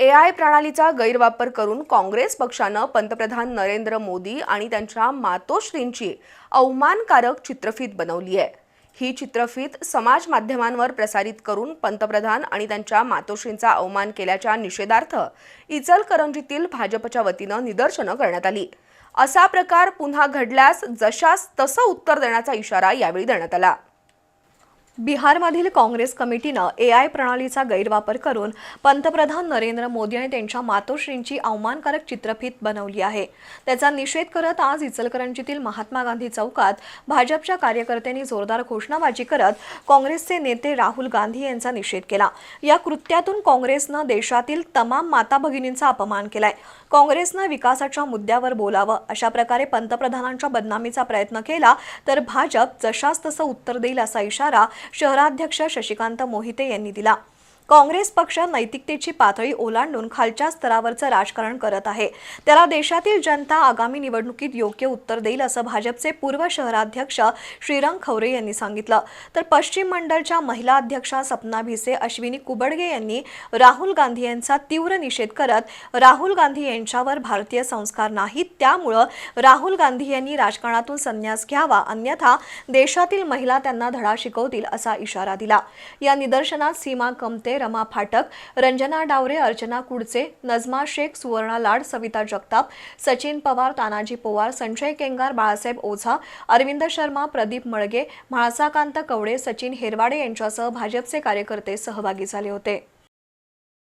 ए I प्रणालीचा गैरवापर करून काँग्रेस पक्षानं पंतप्रधान नरेंद्र मोदी आणि त्यांच्या मातोश्रींची अवमानकारक चित्रफीत बनवली आहे. ही चित्रफीत समाज माध्यमांवर प्रसारित करून पंतप्रधान आणि त्यांच्या मातोश्रींचा अवमान केल्याच्या निषेधार्थ इचलकरंजीतील भाजपच्या वतीनं निदर्शनं करण्यात आली. असा प्रकार पुन्हा घडल्यास जशास तसं उत्तर देण्याचा इशारा यावेळी देण्यात आला. बिहारमधील काँग्रेस कमिटीनं ए आय प्रणालीचा गैरवापर करून पंतप्रधान नरेंद्र मोदी आणि त्यांच्या मातोश्रींची अवमानकारक चित्रफीत बनवली आहे. त्याचा निषेध करत आज इचलकरंजीतील महात्मा गांधी चौकात भाजपच्या कार्यकर्त्यांनी जोरदार घोषणाबाजी करत काँग्रेसचे नेते राहुल गांधी यांचा निषेध केला. या कृत्यातून काँग्रेसनं देशातील तमाम माता भगिनींचा अपमान केलाय. काँग्रेसनं विकासाच्या मुद्द्यावर बोलावं अशा प्रकारे पंतप्रधानांच्या बदनामीचा प्रयत्न केला तर भाजप जशास तसं उत्तर देईल असा इशारा शहराध्यक्ष शशिकांत मोहिते यांनी दिला. काँग्रेस पक्ष नैतिकतेची पातळी ओलांडून खालच्या स्तरावरचं राजकारण करत आहे. त्याला देशातील जनता आगामी निवडणुकीत योग्य उत्तर देईल असं भाजपचे पूर्व शहराध्यक्ष श्रीरंग खवरे यांनी सांगितलं. तर पश्चिम मंडळच्या महिला अध्यक्षा सपना भिसे अश्विनी कुबडगे यांनी राहुल गांधी यांचा तीव्र निषेध करत राहुल गांधी यांच्यावर भारतीय संस्कार नाहीत त्यामुळं राहुल गांधी यांनी राजकारणातून संन्यास घ्यावा अन्यथा देशातील महिला त्यांना धडा शिकवतील असा इशारा दिला. या निदर्शनात सीमा कमते रमा फाटक रंजना डावरे अर्चना कुडचे नजमा शेख सुवर्णा लाड सविता जगताप सचिन पवार तानाजी पवार संजय केंगार बाळासाहेब ओझा अरविंद शर्मा प्रदीप मळगे म्हाळसाकांत कवडे सचिन हेरवाडे यांच्यासह भाजपचे कार्यकर्ते सहभागी झाले होते.